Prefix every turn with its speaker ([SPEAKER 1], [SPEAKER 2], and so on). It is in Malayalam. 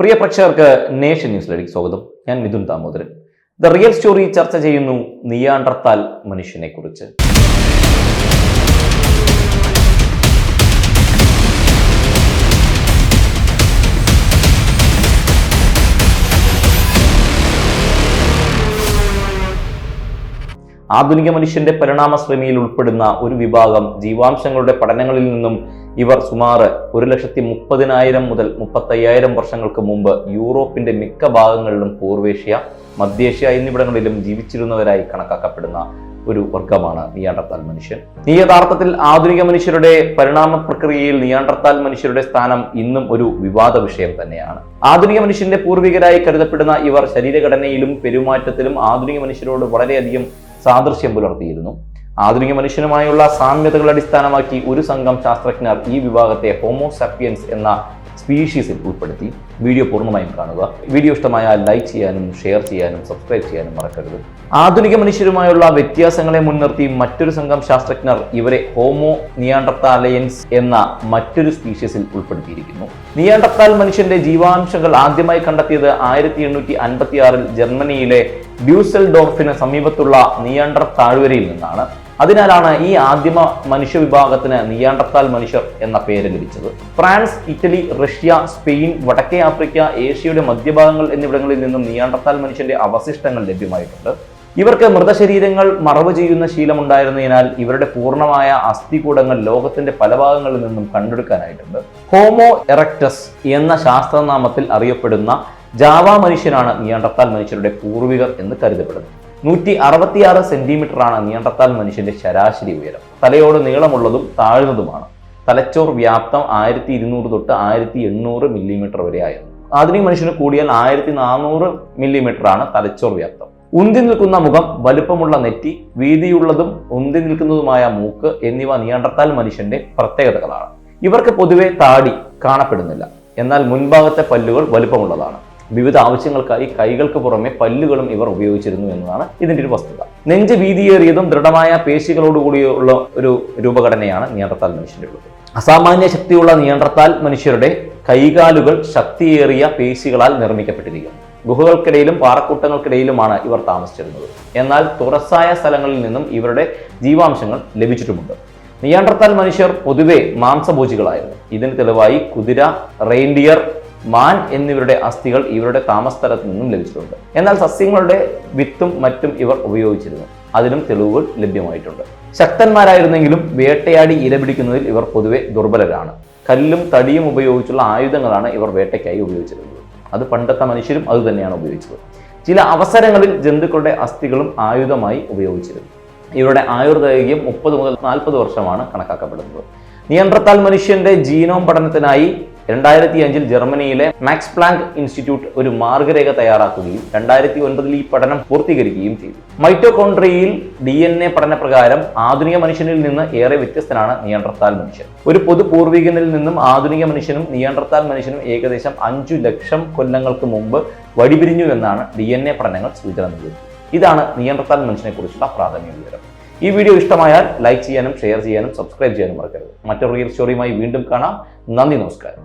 [SPEAKER 1] പ്രിയ പ്രേക്ഷകർക്ക് നേഷൻ ന്യൂസിലേക്ക് സ്വാഗതം. ഞാൻ Mithun Damodaran. The real story ചർച്ച ചെയ്യുന്നു നിയാണ്ടർത്താൽ മനുഷ്യനെ കുറിച്ച്. ആധുനിക മനുഷ്യന്റെ പരിണാമ ശ്രമിയിൽ ഉൾപ്പെടുന്ന ഒരു വിഭാഗം ജീവാംശങ്ങളുടെ പഠനങ്ങളിൽ നിന്നും ഇവർ സുമാർ ഒരു ലക്ഷത്തി മുപ്പതിനായിരം മുതൽ മുപ്പത്തയ്യായിരം വർഷങ്ങൾക്ക് മുമ്പ് യൂറോപ്പിന്റെ മിക്ക ഭാഗങ്ങളിലും പൂർവേഷ്യ മധ്യേഷ്യ എന്നിവിടങ്ങളിലും ജീവിച്ചിരുന്നവരായി കണക്കാക്കപ്പെടുന്ന ഒരു വർഗമാണ് നിയാണ്ടർത്താൽ മനുഷ്യൻ. ഈ യഥാർത്ഥത്തിൽ ആധുനിക മനുഷ്യരുടെ പരിണാമ പ്രക്രിയയിൽ നിയാണ്ടർത്താൽ മനുഷ്യരുടെ സ്ഥാനം ഇന്നും ഒരു വിവാദ വിഷയം തന്നെയാണ്. ആധുനിക മനുഷ്യന്റെ പൂർവികരായി കരുതപ്പെടുന്ന ഇവർ ശരീരഘടനയിലും പെരുമാറ്റത്തിലും ആധുനിക മനുഷ്യരോട് വളരെയധികം സാദൃശ്യം പുലർത്തിയിരുന്നു. ആധുനിക മനുഷ്യനുമായുള്ള സാമ്യതകൾ അടിസ്ഥാനമാക്കി ഒരു സംഘം ശാസ്ത്രജ്ഞർ ഈ വിഭാഗത്തെ ഹോമോസാപ്പിയൻസ് എന്ന സ്പീഷീസിൽ ഉൾപ്പെടുത്തി. വീഡിയോ പൂർണമായും കാണുക. വീഡിയോ ഇഷ്ടമായാൽ ലൈക്ക് ചെയ്യാനും ഷെയർ ചെയ്യാനും സബ്സ്ക്രൈബ് ചെയ്യാനും മറക്കരുത്. ആധുനിക മനുഷ്യരുമായുള്ള വ്യത്യാസങ്ങളെ മുൻനിർത്തി മറ്റൊരു സംഘം ശാസ്ത്രജ്ഞർ ഇവരെ ഹോമോ നിയാണ്ടർത്താലയൻസ് എന്ന മറ്റൊരു സ്പീഷീസിൽ ഉൾപ്പെടുത്തിയിരിക്കുന്നു. നിയാണ്ടർത്താൽ മനുഷ്യന്റെ ജീവാംശങ്ങൾ ആദ്യമായി കണ്ടെത്തിയത് ആയിരത്തി എണ്ണൂറ്റി അൻപത്തി ജർമ്മനിയിലെ ഡ്യൂസൽ ഡോർഫിന് സമീപത്തുള്ള നിയാണ്ടർ താഴ്വരയിൽ നിന്നാണ്. അതിനാലാണ് ഈ ആദിമ മനുഷ്യ വിഭാഗത്തിന് നിയാണ്ടർത്താൽ മനുഷ്യർ എന്ന പേര് ലഭിച്ചത്. ഫ്രാൻസ് ഇറ്റലി റഷ്യ സ്പെയിൻ വടക്കേ ആഫ്രിക്ക ഏഷ്യയുടെ മധ്യഭാഗങ്ങൾ എന്നിവിടങ്ങളിൽ നിന്നും നിയാണ്ടർത്താൽ മനുഷ്യന്റെ അവശിഷ്ടങ്ങൾ ലഭ്യമായിട്ടുണ്ട്. ഇവർക്ക് മൃതശരീരങ്ങൾ മറവ് ചെയ്യുന്ന ശീലമുണ്ടായിരുന്നതിനാൽ ഇവരുടെ പൂർണമായ അസ്ഥികൂടങ്ങൾ ലോകത്തിന്റെ പല ഭാഗങ്ങളിൽ നിന്നും കണ്ടെടുക്കാനായിട്ടുണ്ട്. ഹോമോ എറക്ടസ് എന്ന ശാസ്ത്രനാമത്തിൽ അറിയപ്പെടുന്ന ജാവ മനുഷ്യനാണ് നിയാണ്ടർത്താൽ മനുഷ്യരുടെ പൂർവികർ എന്ന് കരുതപ്പെടുന്നത്. നൂറ്റി അറുപത്തിയാറ് സെന്റിമീറ്റർ ആണ് നിയന്ത്രത്താൽ മനുഷ്യന്റെ ശരാശരി ഉയരം. തലയോട് നീളമുള്ളതും താഴ്ന്നതുമാണ്. തലച്ചോർ വ്യാപ്തം ആയിരത്തി ഇരുന്നൂറ് തൊട്ട് ആയിരത്തി എണ്ണൂറ് മില്ലിമീറ്റർ വരെ ആയിരുന്നു. ആധുനിക മനുഷ്യന് കൂടിയാൽ ആയിരത്തി നാനൂറ് മില്ലിമീറ്റർ ആണ് തലച്ചോർ വ്യാപ്തം. ഉന്തി നിൽക്കുന്ന മുഖം വലുപ്പമുള്ള നെറ്റി വീതിയുള്ളതും ഉന്തി നിൽക്കുന്നതുമായ മൂക്ക് എന്നിവ നിയന്ത്രത്താൽ മനുഷ്യന്റെ പ്രത്യേകതകളാണ്. ഇവർക്ക് പൊതുവെ താടി കാണപ്പെടുന്നില്ല. എന്നാൽ മുൻഭാഗത്തെ പല്ലുകൾ വലുപ്പമുള്ളതാണ്. വിവിധ ആവശ്യങ്ങൾക്കായി കൈകൾക്ക് പുറമെ പല്ലുകളും ഇവർ ഉപയോഗിച്ചിരുന്നു എന്നതാണ് ഇതിന്റെ ഒരു വസ്തുത. നെഞ്ച് വീതിയേറിയതും ദൃഢമായ പേശികളോടുകൂടിയുള്ള ഒരു രൂപഘടനയാണ് നിയന്ത്രത്താൽ മനുഷ്യന്റെ ഉള്ളത് അസാമാന്യ ശക്തിയുള്ള നിയന്ത്രത്താൽ മനുഷ്യരുടെ കൈകാലുകൾ ശക്തിയേറിയ പേശികളാൽ നിർമ്മിക്കപ്പെട്ടിരിക്കുന്നു. ഗുഹകൾക്കിടയിലും പാറക്കൂട്ടങ്ങൾക്കിടയിലുമാണ് ഇവർ താമസിച്ചിരുന്നത്. എന്നാൽ തുറസായ സ്ഥലങ്ങളിൽ നിന്നും ഇവരുടെ ജീവാംശങ്ങൾ ലഭിച്ചിട്ടുമുണ്ട്. നിയാണ്ടർത്താൽ മനുഷ്യർ പൊതുവെ മാംസഭോജികളായിരുന്നു. ഇതിന് തെളിവായി കുതിര റെയിൻഡിയർ മാൻ എന്നിവരുടെ അസ്ഥികൾ ഇവരുടെ താമസസ്ഥലത്ത് നിന്നും ലഭിച്ചിട്ടുണ്ട്. എന്നാൽ സസ്യങ്ങളുടെ വിത്തും മറ്റും ഇവർ ഉപയോഗിച്ചിരുന്നു. അതിനും തെളിവുകൾ ലഭ്യമായിട്ടുണ്ട്. ശക്തന്മാരായിരുന്നെങ്കിലും വേട്ടയാടി ഇരപിടിക്കുന്നതിൽ ഇവർ പൊതുവെ ദുർബലരാണ്. കല്ലും തടിയും ഉപയോഗിച്ചുള്ള ആയുധങ്ങളാണ് ഇവർ വേട്ടയ്ക്കായി ഉപയോഗിച്ചിരുന്നത്. അത് പണ്ടത്തെ മനുഷ്യരും അത് തന്നെയാണ് ഉപയോഗിച്ചത്. ചില അവസരങ്ങളിൽ ജന്തുക്കളുടെ അസ്ഥികളും ആയുധമായി ഉപയോഗിച്ചിരുന്നു. ഇവരുടെ ആയുർദൈർഘ്യം മുപ്പത് മുതൽ നാൽപ്പത് വർഷമാണ് കണക്കാക്കപ്പെടുന്നത്. നിയന്ത്രത്താൽ മനുഷ്യന്റെ ജീനോം പഠനത്തിനായി രണ്ടായിരത്തി അഞ്ചിൽ ജർമ്മനിയിലെ മാക്സ് പ്ലാങ്ക് ഇൻസ്റ്റിറ്റ്യൂട്ട് ഒരു മാർഗരേഖ തയ്യാറാക്കുകയും രണ്ടായിരത്തി ഒൻപതിൽ ഈ പഠനം പൂർത്തീകരിക്കുകയും ചെയ്തു. മൈറ്റോകോൺട്രിയയിൽ ഡി എൻ എ പഠനപ്രകാരം ആധുനിക മനുഷ്യനിൽ നിന്ന് ഏറെ വ്യത്യസ്തനാണ് നിയന്ത്രത്താൽ മനുഷ്യൻ. ഒരു പൊതു പൂർവികനിൽ നിന്നും ആധുനിക മനുഷ്യനും നിയന്ത്രത്താൽ മനുഷ്യനും ഏകദേശം അഞ്ചു ലക്ഷം കൊല്ലങ്ങൾക്ക് മുമ്പ് വഴിപിരിഞ്ഞു എന്നാണ് ഡി എൻ എ പഠനങ്ങൾ സൂചന നൽകുന്നത് ഇതാണ് നിയന്ത്രത്താൽ മനുഷ്യനെ കുറിച്ചുള്ള പ്രാഥമിക വിവരം. ഈ വീഡിയോ ഇഷ്ടമായാൽ ലൈക്ക് ചെയ്യാനും ഷെയർ ചെയ്യാനും സബ്സ്ക്രൈബ് ചെയ്യാനും മറക്കരുത്. മറ്റൊരു റിയൽ സ്റ്റോറിയുമായി വീണ്ടും കാണാം. നന്ദി നമസ്കാരം.